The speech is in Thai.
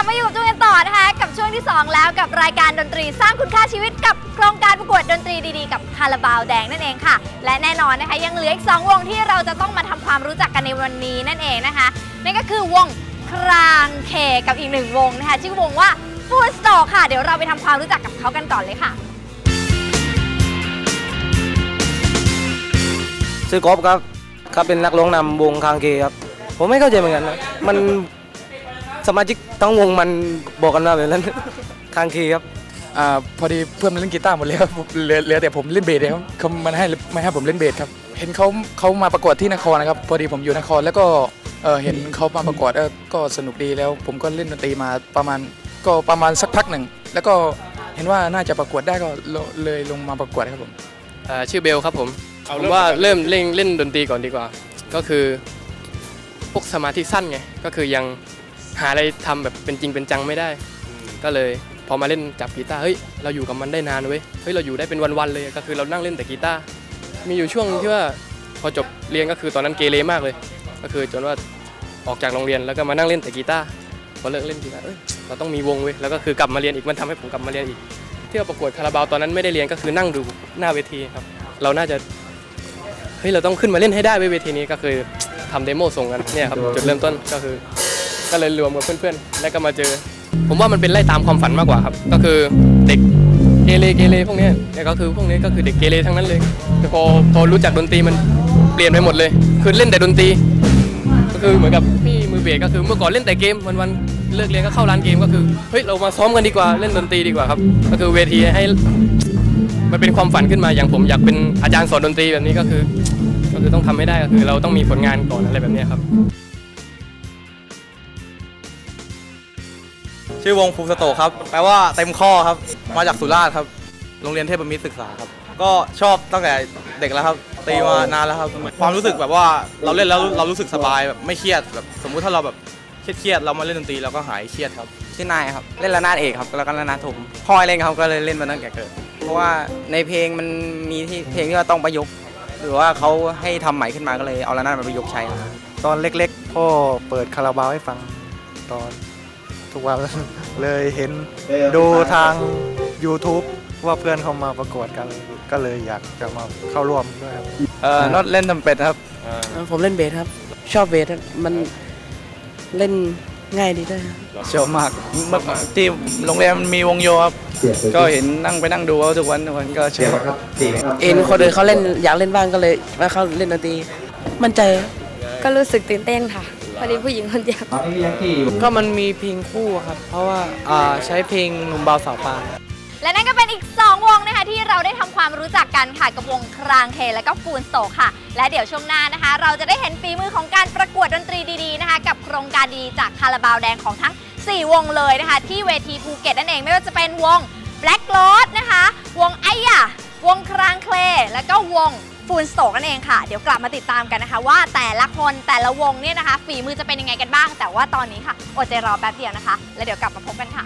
งที่ 2 แล้วกับรายการดนตรีสร้างคุณค่าชีวิตกับโครงการประกวดดนตรีดีๆ กับคาราบาวแดงนั่นเองค่ะ และแน่นอนนะคะยังเหลืออีก 2 วงที่เราจะต้องมาทำความรู้จักกันในวันนี้นั่นเองนะคะนั่นก็คือวงครางเคกับอีกหนึ่งวงนะคะ ชื่อวงว่าฟูสโตค่ะ เดี๋ยวเราไปทำความรู้จักกับเขากันก่อนเลยค่ะชื่อกอฟครับครับเป็นนักร้องนำวงคางเกครับผมไม่เข้าใจเหมือนกันนะมัน สมาชิกทั้งวงมันบอกกันมาแบบนั้นคางเคครับอ่าพอดีเพื่อนมันเล่นกีตาร์หมดแล้วเหลือเหลือแต่ผมเล่นเบสเองครับเขามันให้ไม่ให้ผมเล่นเบสครับ เห็นเขาเขามาประกวดที่นครนะครับพอดีผมอยู่นครแล้วก็เออเห็นเขามาประกวดเออก็สนุกดีแล้ว ผมก็เล่นดนตรีมาประมาณก็ประมาณสักพักหนึ่งแล้วก็เห็นว่าน่าจะประกวดได้ก็เลยลงมาประกวดครับผมอ่าชื่อเบลครับผมผมว่าเริ่มเล่นเล่นดนตรีก่อนดีกว่า ก็คือพวกสมาธิสั้นไงก็คือยัง หาอะไรทำแบบเป็นจริงเป็นจังไม่ได้ ก็เลยพอมาเล่นจับกีตาร์เฮ้ยเราอยู่กับมันได้นานเว้ยเฮ้ยเราอยู่ได้เป็นวันๆเลยก็คือเรานั่งเล่นแต่กีตาร์มีอยู่ช่วงที่ว่าพอจบเรียนก็คือตอนนั้นเกเรมากเลย ก็คือจนว่าออกจากโรงเรียนแล้วก็มานั่งเล่นแต่กีตาร์พอเลิกเล่นกีตาร์เอ้ยเราต้องมีวงเว้ยแล้วก็คือกลับมาเรียนอีกมันทำให้ผมกลับมาเรียนอีกที่เราประกวดคาราบาวตอนนั้นไม่ได้เรียนก็คือนั่งดูหน้าเวทีครับ เราน่าจะเฮ้ยเราต้องขึ้นมาเล่นให้ได้เว้ยเวทีนี้ก็คือทำเดโมส่งกันเนี่ยครับจุดเริ่มต้นก็คือ ก็เลยรวมกับเพื่อนๆ แล้วก็มาเจอ ผมว่ามันเป็นไล่ตามความฝันมากกว่าครับ ก็คือเด็กเกเรเกเรพวกนี้ยเนี่ก็คือพวกนี้ก็คือเด็กเกเรทั้งนั้นเลยแต่พอพอรู้จักดนตรีมันเปลี่ยนไปหมดเลย คือเล่นแต่ดนตรี ก็คือเหมือนกับพี่มือเบสก็คือเมื่อก่อนเล่นแต่เกมวันๆเลิกเรียนก็เข้าร้านเกมก็คือเฮ้ยเรามาซ้อมกันดีกว่าเล่นดนตรีดีกว่าครับก็คือเวทีให้มันเป็นความฝันขึ้นมาอย่างผมอยากเป็นอาจารย์สอนดนตรีแบบนี้ก็คือ ก็คือต้องทำให้ได้ก็คือเราต้องมีผลงานก่อนอะไรแบบนี้ครับ ชื่อวงฟูสโตครับ แปลว่าเต็มข้อครับ มาจากสุราษฎร์ครับ โรงเรียนเทพมิตรศึกษาครับ ก็ชอบตั้งแต่เด็กแล้วครับ ตีมานานแล้วครับ ความรู้สึกแบบว่าเราเล่นแล้วเรารู้สึกสบายแบบไม่เครียดแบบสมมุติถ้าเราแบบเครียดๆเรามาเล่นดนตรีเราก็หายเครียดครับ ชื่อนายครับ เล่นระนาดเอกครับแล้วก็ระนาดถมพ่อให้เล่นครับก็เลยเล่นมาตั้งแต่เกิด เพราะว่าในเพลงมันมีที่เพลงที่ว่าต้องประยุกต์หรือว่าเขาให้ทำใหม่ขึ้นมาก็เลยเอาระนาดมาประยุกต์ใช้ครับตอนเล็กๆพ่อเปิดคาราบาวให้ฟังตอน ทุกวัน เลยเห็นดูทาง YouTube ว่าเพื่อนเขามาประกวดกัน ก็เลยอยากจะมาเข้าร่วมด้วยครับเอ่อน็อตเล่นทำเป็ดครับ ผมเล่นเบสครับ ชอบเบสครับมันเล่นง่ายดีด้วยครับชอบมากเมื่อที่โรงเรียนมีวงโยครับ ก็เห็นนั่งไปนั่งดูเขาทุกวันทุกวันก็ชอบเอ็นคนอื่นเขาเล่นอยากเล่นบ้างก็เลยมาเข้าเล่นดนตรีมั่นใจก็รู้สึกตื่นเต้นค่ะ พอดีผู้หญิงคนเดียวก็มันมีเพลงคู่ครับ เพราะว่าอ่าใช้เพลงหนุ่มเบาสาวปานและนั่นก็เป็นอีก 2 วงนะคะที่เราได้ทำความรู้จักกันค่ะกับวงครางเคและก็ฟูนโศกค่ะ และเดี๋ยวช่วงหน้านะคะ เราจะได้เห็นฝีมือของการประกวดดนตรีดีๆนะคะ กับโครงการดีๆจากคาราบาวแดงของทั้ง 4 วงเลยนะคะ ที่เวทีภูเก็ตนั่นเองไม่ว่าจะเป็นวง Black r o a d นะคะ วงไอ้ยะวงครางเคลและก็วง ฟูนสโตกนั่นเองค่ะ เดี๋ยวกลับมาติดตามกันนะคะ ว่าแต่ละคนแต่ละวงเนี่ยนะคะ ฝีมือจะเป็นยังไงกันบ้าง แต่ว่าตอนนี้ค่ะอดใจรอแป๊บเดียวนะคะ แล้วเดี๋ยวกลับมาพบกันค่ะ